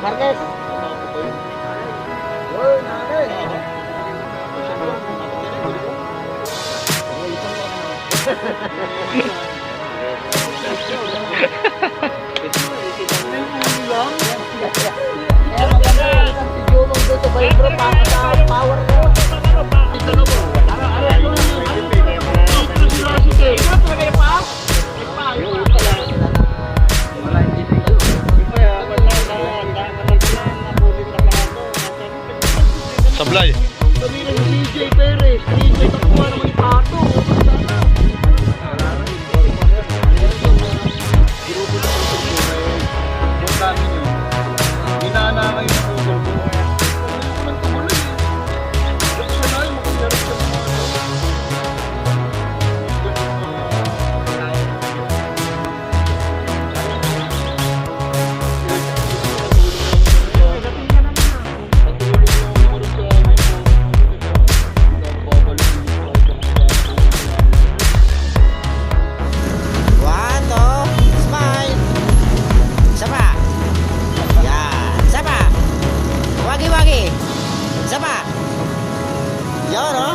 Marquez. Uy, nanay. Power ko. Sablay. DJ Perez, DJ Takuha naman ni Pato. One, I don't know.